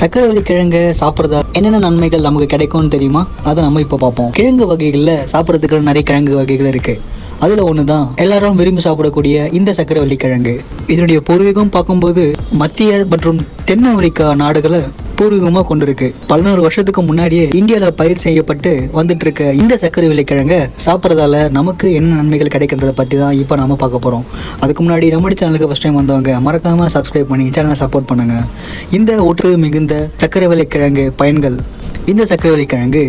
சக்கரவள்ளி கிழங்கு சாப்பிட்றதா என்னென்ன நன்மைகள் நமக்கு கிடைக்கும்னு தெரியுமா? அதை நம்ம இப்போ பார்ப்போம். கிழங்கு வகைகளில் சாப்பிட்றதுக்கு நிறைய கிழங்கு வகைகள் இருக்கு. அதில் ஒன்று தான் எல்லாரும் விரும்பி சாப்பிடக்கூடிய இந்த சக்கரவள்ளி கிழங்கு. இதனுடைய பூர்வீகம் பார்க்கும்போது மத்திய மற்றும் தென் அமெரிக்கா நாடுகளை பூர்வீகமாக கொண்டிருக்கு. பதினோரு வருஷத்துக்கு முன்னாடியே இந்தியாவில் பயிர் செய்யப்பட்டு வந்துட்டு இருக்க இந்த சக்கரவள்ளி கிழங்கை சாப்பிட்றதால நமக்கு என்ன நன்மைகள் கிடைக்கிறத பற்றி தான் இப்போ நாம பார்க்க போகிறோம் அதுக்கு முன்னாடி நம்ம சேனலுக்கு ஃபஸ்ட் டைம் வந்தவங்க மறக்காம சப்ஸ்கிரைப் பண்ணி சேனலை சப்போர்ட் பண்ணுங்க. இந்த ஒற்று மிகுந்த சக்கரவள்ளி கிழங்கு பயன்கள். இந்த சக்கரவள்ளி கிழங்கு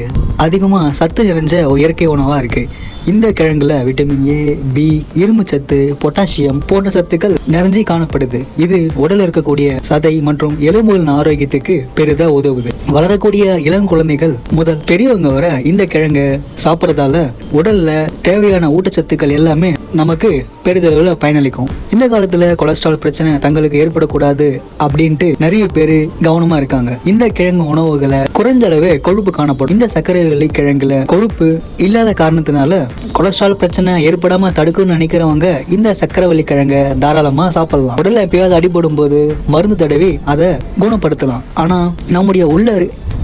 அதிகமாக சத்து நிறைஞ்ச ஒரு இயற்கை உணவாக இருக்குது இந்த கிழங்குல விட்டமின் ஏ பி இரும்பு சத்து பொட்டாசியம் போன்ற சத்துக்கள் நிறைஞ்சி காணப்படுது. இது உடல் இருக்கக்கூடிய சதை மற்றும் எலும்புகளின் ஆரோக்கியத்துக்கு பெரிதா உதவுது. வளரக்கூடிய இளம் குழந்தைகள் முதல் பெரியவங்க வர இந்த கிழங்கை சாப்பிட்றதால உடல்ல தேவையான ஊட்டச்சத்துக்கள் எல்லாமே நமக்கு பெரிதளவில் பயனளிக்கும். இந்த காலத்துல கொலஸ்ட்ரால் பிரச்சனை தங்களுக்கு ஏற்படக்கூடாது அப்படின்ட்டு நிறைய பேர் கவனமா இருக்காங்க. இந்த கிழங்கு உணவுகளை குறைஞ்ச அளவே கொழுப்பு காணப்படும். இந்த சர்க்கரை வெள்ளிக்கிழங்குல கொழுப்பு இல்லாத காரணத்தினால கொலஸ்ட்ரால் பிரச்சனை ஏற்படாம தடுக்கணும்னு நினைக்கிறவங்க இந்த சக்கரவள்ளி கிழங்க தாராளமா சாப்பிடலாம். உடல்ல எப்பயாவது அடிபடும் போது மருந்து தடவி அதை குணப்படுத்தலாம். ஆனா நம்முடைய உள்ள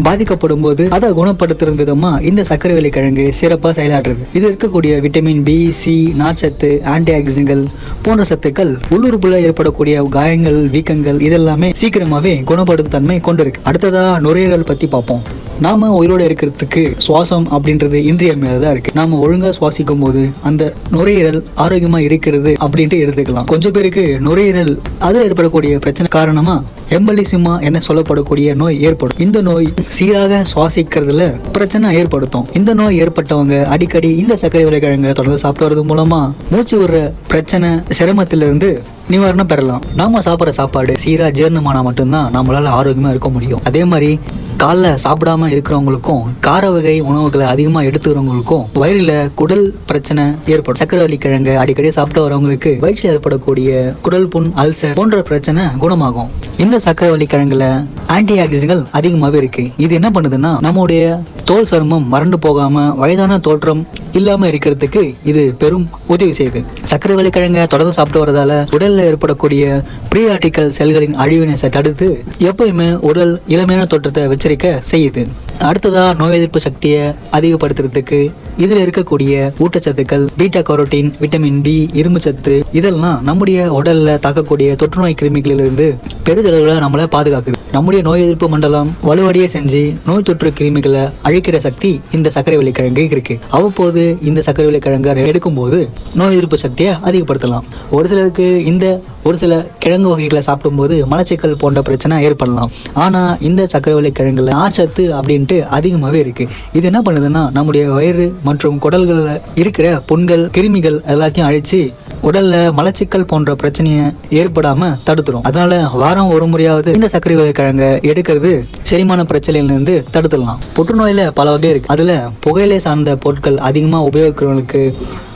பாதிக்கப்படும் போது அதை குணப்படுத்துற விதமா இந்த சக்கரவள்ளி கிழங்கு சிறப்பாக செயலாற்றுது. இது இருக்கக்கூடிய விட்டமின் பி சி நார்ச்சத்து ஆன்டி ஆக்சிஜன்கள் போன்ற சத்துக்கள் உள்ளுறுப்புல ஏற்படக்கூடிய காயங்கள் வீக்கங்கள் இதெல்லாமே சீக்கிரமாவே குணப்படும் தன்மை கொண்டிருக்கு. அடுத்ததா நுரையீரல் பத்தி பார்ப்போம். நாம உயிரோட இருக்கிறதுக்கு சுவாசம் அப்படின்றது இன்றியமையாததா இருக்கு. நாம ஒழுங்கா சுவாசிக்கும் போது அந்த நுரையீரல் ஆரோக்கியமா இருக்கிறது அப்படின்ட்டு எடுத்துக்கலாம். கொஞ்சம் பேருக்கு நுரையீரல் அதில் ஏற்படக்கூடிய பிரச்சனை காரணமா எம்பலிசிமா என சொல்லப்படக்கூடிய நோய் ஏற்படும். இந்த நோய் சீராக சுவாசிக்கிறதுல பிரச்சனை ஏற்படுத்தும். இந்த நோய் ஏற்பட்டவங்க அடிக்கடி இந்த சர்க்கரை விலைக்கிழங்க தொடர்ந்து சாப்பிட்டு வரது மூலமா மூச்சு விடுற பிரச்சனை சிரமத்திலிருந்து நிவாரணம் பெறலாம். நாம சாப்பிட்ற சாப்பாடு சீரா ஜீரணமானா மட்டும்தான் நம்மளால ஆரோக்கியமா இருக்க முடியும். அதே மாதிரி காலைல சாப்பிடாம இருக்கிறவங்களுக்கும் கார வகை உணவுகளை அதிகமாக எடுத்துக்கிறவங்களுக்கும் வயிறில் குடல் பிரச்சனை ஏற்படும். சக்கரவள்ளி கிழங்கு அடிக்கடி சாப்பிட்டு வரவங்களுக்கு வயிற்றில் ஏற்படக்கூடிய குடல் புண் அல்சர் போன்ற பிரச்சனை குணமாகும். இந்த சக்கரவள்ளி கிழங்குல ஆன்டி ஆக்சிஜன்கள் அதிகமாகவே இருக்கு. இது என்ன பண்ணுதுன்னா நம்முடைய தோல் சருமம் மறண்டு போகாம வயதான தோற்றம் இல்லாம இருக்கிறதுக்கு இது பெரும் உதவி செய்யுது. சக்கரவள்ளி கிழங்க தொடர்ந்து சாப்பிட்டு வரதால உடல்ல ஏற்படக்கூடிய ப்ரீஆர்டிக்கல் செல்களின் அழிவினை தடுத்து எப்பயுமே உடல் இளமையான தோற்றத்தை வச்சிருக்க செய்யுது. அடுத்ததா நோய் எதிர்ப்பு சக்தியை அதிகப்படுத்துறதுக்கு இதுல இருக்கக்கூடிய ஊட்டச்சத்துக்கள் பீட்டா கரோட்டின் விட்டமின் டி இரும்பு சத்து இதெல்லாம் நம்முடைய உடல்ல தாக்கக்கூடிய தொற்றுநோய் கிருமிகளிலிருந்து பெரிதளவில் நம்மளை பாதுகாக்குது. நம்முடைய நோய் எதிர்ப்பு மண்டலம் வலுவடைய செஞ்சு நோய் தொற்று கிருமிகளை அழிக்கிற சக்தி இந்த சர்க்கரை வள்ளிக்கிழங்கு இருக்கு. அவ்வப்போது இந்த சர்க்கரை எடுக்கும் போது நோய் எதிர்ப்பு சக்தியை அதிகப்படுத்தலாம். ஒரு சிலருக்கு இந்த ஒரு சில கிழங்கு வகைகளை சாப்பிடும்போது மலச்சிக்கல் போன்ற பிரச்சனை ஏற்படலாம். ஆனால் இந்த சர்க்கரை வள்ளிக்கிழங்குல நார்ச்சத்து அப்படின்ட்டு அதிகமாகவே இருக்கு. இது என்ன பண்ணுதுன்னா நம்முடைய வயிறு மற்றும் குடல்களில் இருக்கிற புண்கள் கிருமிகள் எல்லாத்தையும் அழிச்சு உடல்ல மலச்சிக்கல் போன்ற பிரச்சனையை ஏற்படாம தடுத்துரும். அதனால வாரம் ஒரு முறையாவது இந்த சர்க்கரை வகை கிழங்க எடுக்கிறது செரிமான பிரச்சனையிலிருந்து தடுத்துடலாம். புற்றுநோயில பல வகை இருக்கு. அதுல புகையிலை சார்ந்த பொருட்கள் அதிகமா உபயோகிக்கிறவங்களுக்கு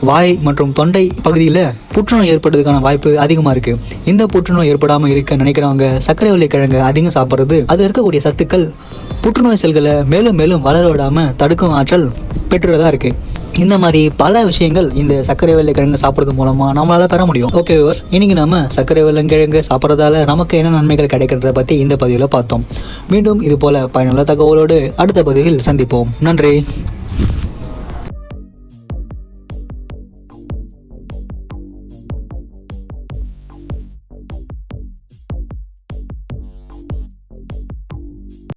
வாய் மற்றும் தொண்டை பகுதியில் புற்றுநோய் ஏற்படுறதுக்கான வாய்ப்பு அதிகமாக இருக்கு. இந்த புற்றுநோய் ஏற்படாமல் இருக்க நினைக்கிறவங்க சர்க்கரை வள்ளி கிழங்கு அதிகம் சாப்பிட்றது அது இருக்கக்கூடிய சத்துக்கள் புற்றுநோய் செல்களை மேலும் மேலும் வளர விடாமல் தடுக்கும் ஆற்றல் பெற்றுள்ளதாக இருக்குது இந்த மாதிரி பல விஷயங்கள் இந்த சர்க்கரை வெள்ளை கிழங்கு சாப்பிட்றது மூலமா நம்மளால பெற முடியும். ஓகே விவர்ஸ் இன்னைக்கு நம்ம சர்க்கரை வெள்ளை கிழங்கு சாப்பிட்றதால நமக்கு என்ன நன்மைகள் கிடைக்கிறத பத்தி இந்த பதிவில் பார்த்தோம். மீண்டும் இது போல பயனுள்ள தகவலோடு அடுத்த பதிவில் சந்திப்போம். நன்றி.